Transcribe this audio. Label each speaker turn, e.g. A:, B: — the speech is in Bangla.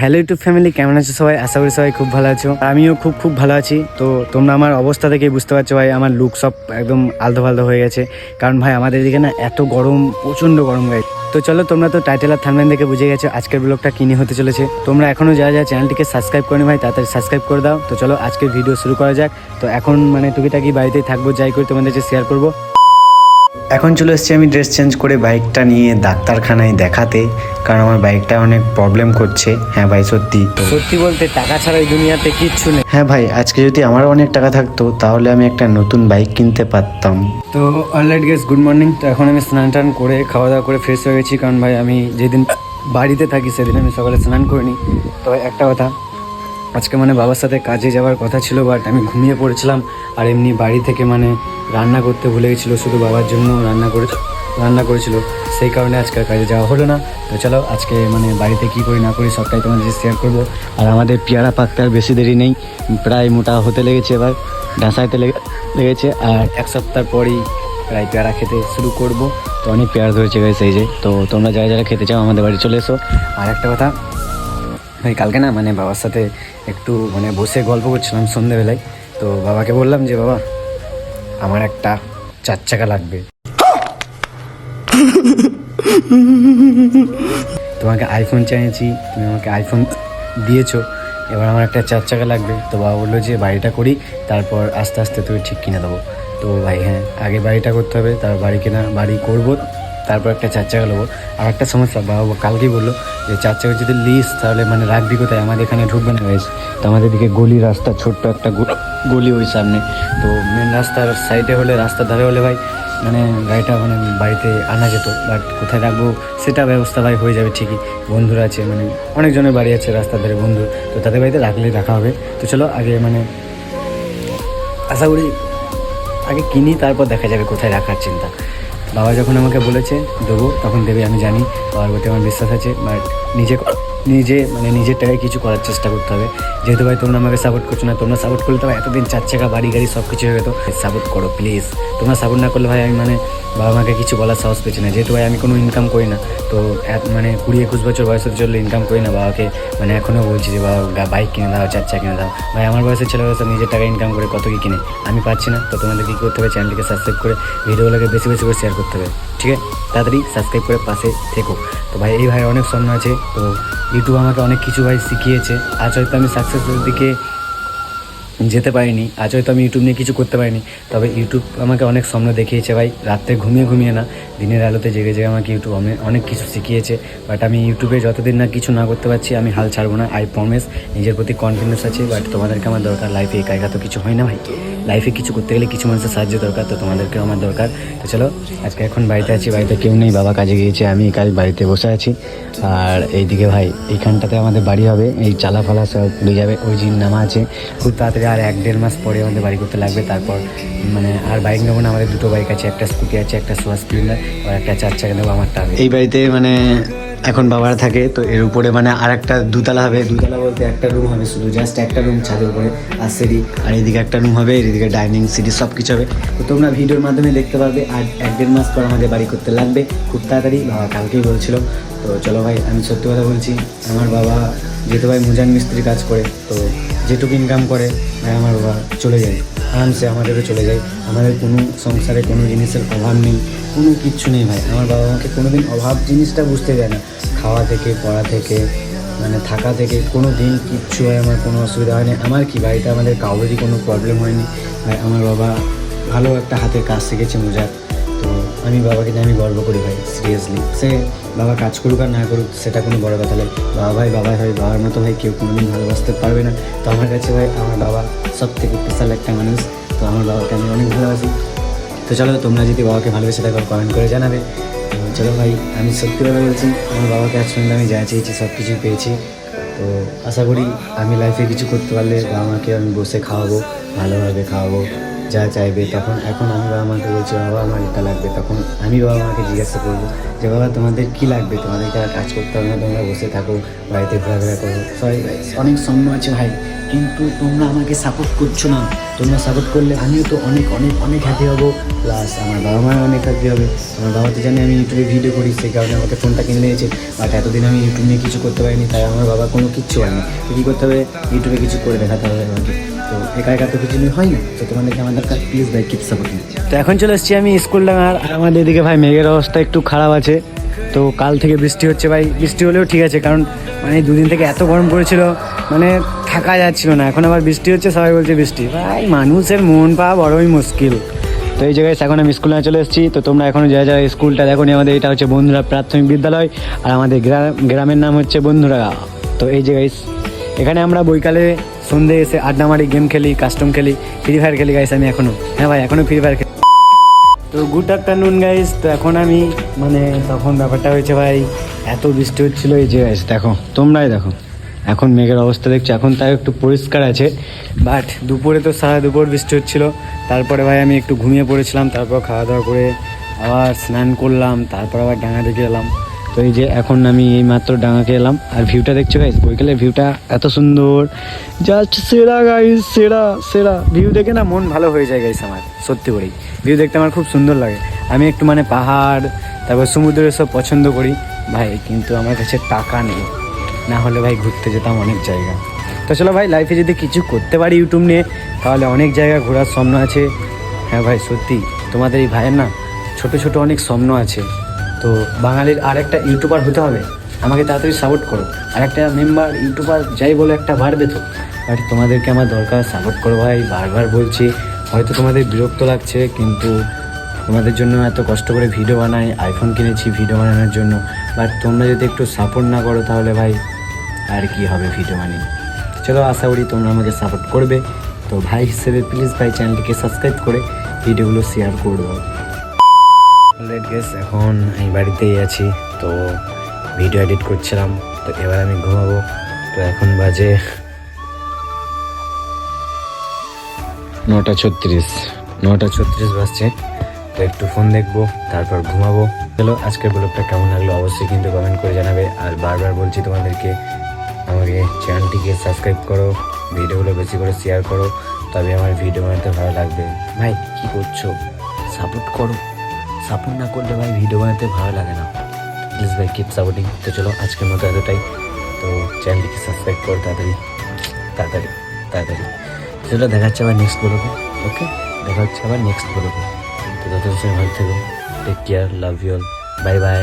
A: হ্যালো ইউটিউব ফ্যামিলি কেমন আছো সবাই? আশা করি সবাই খুব ভালো আছো। আমিও খুব খুব ভালো আছি। তো তোমরা আমার অবস্থা থেকেই বুঝতে পারছ ভাই, আমার লুক সব একদম আলতো ফালতো হয়ে গেছে। কারণ ভাই, আমাদের এদিকে না এত গরম, প্রচণ্ড গরম গাই তো চলো তোমরা তো টাইটেল আর থামবেন দেখে বুঝে গেছো আজকের ব্লগটা কিনে হতে চলেছে। তোমরা এখনও যারা যারা চ্যানেলটিকে সাবস্ক্রাইব করেনি ভাই, তাড়াতাড়ি সাবস্ক্রাইব করে দাও। তো চলো আজকের ভিডিও শুরু করা যাক। তো এখন মানে টুকিটাকি বাড়িতেই থাকব, যাই করে তোমাদের কাছে শেয়ার করব। এখন চলে এসেছি আমি ড্রেস চেঞ্জ করে বাইকটা নিয়ে ডাক্তারখানায় দেখাতে কারণ আমার বাইকটা অনেক প্রবলেম করছে। হ্যাঁ ভাই সত্যি। সত্যি বলতে টাকা ছাড়া এই দুনিয়াতে কিচ্ছু নেই। হ্যাঁ ভাই আজকে যদি আমারও অনেক টাকা থাকতো তাহলে আমি একটা নতুন বাইক কিনতে পারতাম। তো অলরাইট গেস গুড মর্নিং তো এখন আমি স্নান টান করে খাওয়া দাওয়া করে ফ্রেশ হয়ে গেছি কারণ ভাই আমি যেদিন বাড়িতে থাকি সেদিন আমি সকালে স্নান করিনি। তো একটা কথা আজকে মানে বাবার সাথে কাজে যাওয়ার কথা ছিল বাট আমি ঘুমিয়ে পড়েছিলাম। আর এমনি বাড়ি থেকে মানে রান্না করতে ভুলে গেছিল, শুধু বাবার জন্য রান্না করে, রান্না করেছিল। সেই কারণে আজকে কাজে যাওয়া হলো না। তো চলো, আজকে মানে বাড়িতে কী করি না করি সবটাই তোমাদের শেয়ার করব। আর আমাদের পেয়ারা পাকতে আর বেশি দেরি নেই। প্রায় মোটা হতে লেগেছে এবার, ডাসাইতে লেগে, লেগেছে। আর এক সপ্তাহ পরই প্রায় পেয়ারা খেতে শুরু করব। তো অনেক পেয়ারা ধরেছে গেছে এই যে। তো তোমরা যারা যারা খেতে চাও আমাদের বাড়ি চলে এসো। আর একটা কথা ভাই, কালকে না মানে বাবার সাথে একটু মানে বসে গল্প করছিলাম সন্ধেবেলায়। তো বাবাকে বললাম যে, বাবা, আমার একটা চার চাকা লাগবে। তোমাকে আইফোন চাইছি, তুমি আমাকে আইফোন দিয়েছ, এবার আমার একটা চার চাকা লাগবে। তো বাবা বলল যে, বাড়িটা করি, তারপর আস্তে আস্তে তুই ঠিক কিনে দেবো। তো ভাই হ্যাঁ আগে বাড়িটা করতে হবে, তারপর বাড়ি কেনা, বাড়ি করব। তারপর একটা চার চাকা নেব আর একটা সমস্যা, বাবা কালকেই বলল যে চার চাকা যদি লিস, তাহলে মানে রাখবি কোথায়? আমাদের এখানে ঢুকবে না গাইস তো আমাদের দিকে গলি রাস্তা, ছোট্ট একটা গলি ওই সামনে। তো মেন রাস্তার সাইডে হলে, রাস্তার ধারে হলে ভাই মানে গাড়িটা মানে বাড়িতে আনা যেত। বাট কোথায় রাখব? সেটা ব্যবস্থা ভাই হয়ে যাবে ঠিকই। বন্ধুরা আছে মানে অনেকজনের বাড়ি আছে রাস্তার ধারে বন্ধু। তো তাদের বাড়িতে রাখলেই রাখা হবে। তো চলো, আগে মানে আশা করি আগে কিনি, তারপর দেখা যাবে কোথায় রাখার চিন্তা। বাবা যখন আমাকে বলেছে, দেবো, তখন দেবে, আমি জানি বাবার প্রতি আমার বিশ্বাস আছে বাট নিজে নিজে মানে নিজের টাকায় কিছু করার চেষ্টা করতে হবে। যেহেতু ভাই তোমরা আমাকে সাপোর্ট করছ না, তোমরা সাপোর্ট করলে তো এতদিন চার চাকা, বাড়ি গাড়ি সব কিছু হয়ে যেত সাপোর্ট করো প্লিজ তোমরা সাপোর্ট না করলে ভাই আমি মানে বাবা মাকে কিছু বলার সাহস পেয়েছে না। যেহেতু ভাই আমি কোনো ইনকাম করি না, তো মানে কুড়ি একুশ বছর বয়স হতে চললে ইনকাম করি না বাবাকে। মানে এখনও বলছি যে, বাবা বাইক কিনে দাও চার কিনে দাও। ভাই, আমার বয়সের ছেলে বয়সে নিজের টাকা ইনকাম করে কত কি কিনে। আমি পাচ্ছি না, তো তোমাদের কী করতে হবে? চ্যানেলটিকে সাবস্ক্রাইব করে ভিডিওগুলোকে বেশি বেশি করে শেয়ার করতে হবে, ঠিক আছে? তাড়াতাড়ি সাবস্ক্রাইব করে পাশে থেকো। তো ভাই, এই ভাই অনেক স্বপ্ন আছে, তো ইউটিউব আমাকে অনেক কিছু ভাই শিখিয়েছে। আজ হয়তো আমি সাকসেসের দিকে যেতে পারিনি। আজ হয়তো আমি ইউটিউব নিয়ে কিছু করতে পারিনি। তবে ইউটিউব আমাকে অনেক স্বপ্ন দেখিয়েছে ভাই। রাত্রে ঘুমিয়ে ঘুমিয়ে না, দিনের আলোতে জেগে জেগে আমাকে ইউটিউব অনেক কিছু শিখিয়েছে। বাট আমি ইউটিউবে যতদিন না কিছু না করতে পারছি, আমি হাল ছাড়বো না আই প্রমিস নিজের প্রতি কনফিডেন্স আছে বাট তোমাদেরকে আমার দরকার। লাইফে একা একা তো কিছু হয় না ভাই। লাইফে কিছু করতে গেলে কিছু মানুষের সাহায্য দরকার, তো তোমাদেরকেও আমার দরকার। তো চলো, আজকে এখন বাড়িতে আছি, বাড়িতে কেউ নেই, বাবা কাজে গিয়েছে, আমি কাজ বাড়িতে বসে আছি। আর এইদিকে ভাই, এইখানটাতে আমাদের বাড়ি হবে, এই চালা ফালা সব খুলে যাবে, ওই জিন নামা আছে। খুব তাড়াতাড়ি আর এক দেড় মাস পরে আমাদের বাড়ি করতে লাগবে। তারপর মানে আর বাইক নেব না, আমাদের দুটো বাইক আছে, একটা স্কুটি আছে, একটা সুপার স্প্লেন্ডার, আর একটা চার চাকা নেব আমারটা এই বাড়িতে মানে এখন বাবারা থাকে, তো এর উপরে মানে আর একটা দুতলা হবে। দুতলা বলতে একটা রুম হবে শুধু জাস্ট একটা রুম ছাদের উপরে, আর সিঁড়ি, আর এদিকে একটা রুম হবে, এদিকে ডাইনিং সিঁড়ি সব কিছু হবে। তো তোমরা ভিডিওর মাধ্যমে দেখতে পারবে আর এক দেড় মাস পর আমাদের বাড়ি করতে লাগবে। খুব তাড়াতাড়ি, বাবা কালকেই বলছিল। তো চলো ভাই, আমি সত্যি কথা বলছি, আমার বাবা যেহেতু ভাই মুজান মিস্ত্রি কাজ করে, তো যেটুকু ইনকাম করে, ভাই আমার বাবা চলে যায়। আরামসে আমাদেরও চলে যায়। আমাদের কোনো সংসারে কোনো জিনিসের অভাব নেই, কোনো কিচ্ছু নেই ভাই। আমার বাবা মাকে কোনোদিন অভাব জিনিসটা বুঝতে দেয় না। খাওয়া থেকে, পড়া থেকে মানে থাকা থেকে কোনো দিন কিচ্ছু হয়, আমার কোনো অসুবিধা হয়নি। আমার কি বাড়িতে আমাদের কাউরেরই কোনো প্রবলেম হয়নি। ভাই, আমার বাবা ভালো একটা হাতের কাজ শিখেছে, মুজার। আমি বাবাকে নিয়ে আমি গর্ব করি ভাই সিরিয়াসলি সে বাবা কাজ করুক আর না করুক, সেটা কোনো বড় কথা নয়। বাবা ভাই বাবা ভাই, বাবার মতো ভাই কেউ কোনোদিন ভালোবাসতে পারবে না। তো আমার কাছে ভাই, আমার বাবা সব থেকে স্পেশাল একটা মানুষ। তো আমার বাবাকে আমি অনেক ভালোবাসি। তো চলো, তোমরা যদি বাবাকে ভালোবেসে থাকো কমেন্ট করে জানাবে। চলো ভাই, আমি সত্যি কথা বলছি, আমার বাবাকে আজ পর্যন্ত আমি যা চেয়েছি সব কিছুই পেয়েছি। তো আশা করি, আমি লাইফে কিছু করতে পারলে বাবা মাকে আমি বসে খাওয়াবো, ভালোভাবে খাওয়াবো। যা চাইবে, তখন এখন আমি বাবা মাকে বলছি, বাবা আমার এটা লাগবে। তখন আমি বাবা মাকে জিজ্ঞাসা করব যে, বাবা, তোমাদের কী লাগবে? তোমাদেরকে আর কাজ করতে হবে না, তোমরা বসে থাকো, বাড়িতে ঘোরাফেরা করো। সবাই অনেক সম্ভব আছে ভাই। কিন্তু তোমরা আমাকে সাপোর্ট করছ না। তোমরা সাপোর্ট করলে আমিও তো অনেক অনেক অনেক হ্যাপি হব। প্লাস আমার বাবা মা অনেক হ্যাপি হবে। আমার বাবা তো জানে আমি ইউটিউবে ভিডিও করি, সেই কারণে আমাকে ফোনটা কিনে নিয়েছে বাট এতদিন আমি ইউটিউব নিয়ে কিছু করতে পারিনি, তাই আমার বাবা কোনো কিচ্ছু হয়নি তো কী করতে হবে? ইউটিউবে কিছু করে দেখাতে হবে আমাকে। তো একা একা তো কিছু হয় না। তো তোমাদেরকে আমার দরকার? প্লিজ ভাই কিপ সাপোর্টিং তো এখন চলে এসেছি আমি স্কুল ডাঙার। আর আমাদের এদিকে ভাই মেঘের অবস্থা একটু খারাপ আছে। তো কাল থেকে বৃষ্টি হচ্ছে ভাই। বৃষ্টি হলেও ঠিক আছে, কারণ মানে দুদিন থেকে এত গরম পড়েছিল মানে থাকা যাচ্ছিল না। এখন আবার বৃষ্টি হচ্ছে, সবাই বলছে বৃষ্টি। ভাই, মানুষের মন পাওয়া বড়ই মুশকিল। তো এই জায়গায় এখন আমি স্কুলে চলে এসেছি। তো তোমরা এখনও যা যা স্কুলটা দেখো আমাদের এটা হচ্ছে বন্ধুরা প্রাথমিক বিদ্যালয়, আর আমাদের গ্রাম, গ্রামের নাম হচ্ছে বন্ধুরা। তো এই জায়গায় এখানে আমরা বৈকালে সন্ধে এসে আড্ডা মারি গেম খেলি কাস্টম খেলি ফ্রি ফায়ার খেলি গাইস আমি এখনও। হ্যাঁ ভাই, এখনও ফ্রি ফায়ার খেলি। তো গুড আফটারনুন গাইস তো এখন আমি মানে তখন ব্যাপারটা হয়েছে ভাই, এত বৃষ্টি হচ্ছিল এই যে গাইস দেখো, তোমরাই দেখো। এখন মেঘের অবস্থা দেখছ, এখন তাই একটু পরিষ্কার আছে বাট দুপুরে তো সারা দুপুর বৃষ্টি হচ্ছিল। তারপরে ভাই, আমি একটু ঘুমিয়ে পড়েছিলাম, তারপর খাওয়া দাওয়া করে আবার স্নান করলাম, তারপর আবার ডাঙা দেখে এলাম। তো এই যে এখন আমি এই মাত্র ডাঙাকে এলাম। আর ভিউটা দেখছ গাইস বৈকালের ভিউটা এত সুন্দর। জাস্ট সেরা গাইস সেরা সেরা। ভিউ দেখে না মন ভালো হয়ে যায় গাইস আমার, সত্যি করেই। ভিউ দেখতে আমার খুব সুন্দর লাগে। আমি একটু মানে পাহাড়, তারপর সমুদ্র সব পছন্দ করি। ভাই, কিন্তু আমার কাছে টাকা নেই। না হলে ভাই ঘুরতে যেতাম অনেক জায়গা। তো চলো ভাই লাইফে যদি কিছু করতে পারি ইউটিউব নিয়ে, তাহলে অনেক জায়গা ঘোরার স্বপ্ন আছে। হ্যাঁ ভাই, সত্যি। তোমাদের এই ভাইয়ের না ছোট ছোট অনেক স্বপ্ন আছে। তো বাঙালির আর একটা ইউটিউবার হতে হবে। আমাকে তাড়াতাড়ি সাপোর্ট করো। আর একটা মেম্বার ইউটিউবার যাই বলে, একটা বাড়বে তো। বাট তোমাদেরকে আমার দরকার সাপোর্ট করো ভাই, বারবার বলছি, হয়তো তোমাদের বিরক্ত লাগছে, কিন্তু তোমাদের জন্য এত কষ্ট করে ভিডিও বানাই আইফোন কিনেছি ভিডিও বানানোর জন্য। বাট তোমরা যদি একটু সাপোর্ট না করো তাহলে ভাই, আর কি হবে ভিডিও বানিয়ে? চলো, আশা করি তোমরা আমাকে সাপোর্ট করবে। তো ভাই হিসেবে প্লিজ ভাই চ্যানেলটিকে সাবস্ক্রাইব করে ভিডিওগুলো শেয়ার করে গেস এখন আমি বাড়িতেই আছি, তো ভিডিও এডিট করছিলাম, তো এবার আমি ঘুমাবো, তো এখন বাজে নটা ছত্রিশ নটা ছত্রিশ বাজছে, তো একটু ফোন দেখব, তারপর ঘুমাবো। চলো আজকের ব্লগটা কেমন লাগল অবশ্যই কিন্তু কমেন্ট করে জানাবে, আর বারবার বলছি তোমাদেরকে, আমাকে চ্যানেলটিকে সাবস্ক্রাইব করো, ভিডিওগুলো বেশি করে শেয়ার করো, তবে আমার ভিডিও বানাতে ভালো লাগবে। ভাই, কি করছ? সাপোর্ট করো। সাপোর্ট না করলে ভাই ভিডিও বানাতে ভালো লাগে না। প্লিজ ভাই কিপ সাপোর্টিং তো চলো, আজকের মতো এতটাই। তো চ্যানেলটিকে সাবস্ক্রাইব করো তাড়াতাড়ি। তাড়াতাড়ি তাড়াতাড়ি। চলো, দেখা হচ্ছে আবার নেক্সট ব্লগে ওকে দেখা হচ্ছে আবার নেক্সট বলব তো যথেষ্ট ভালো থেকো। Take care love you all bye bye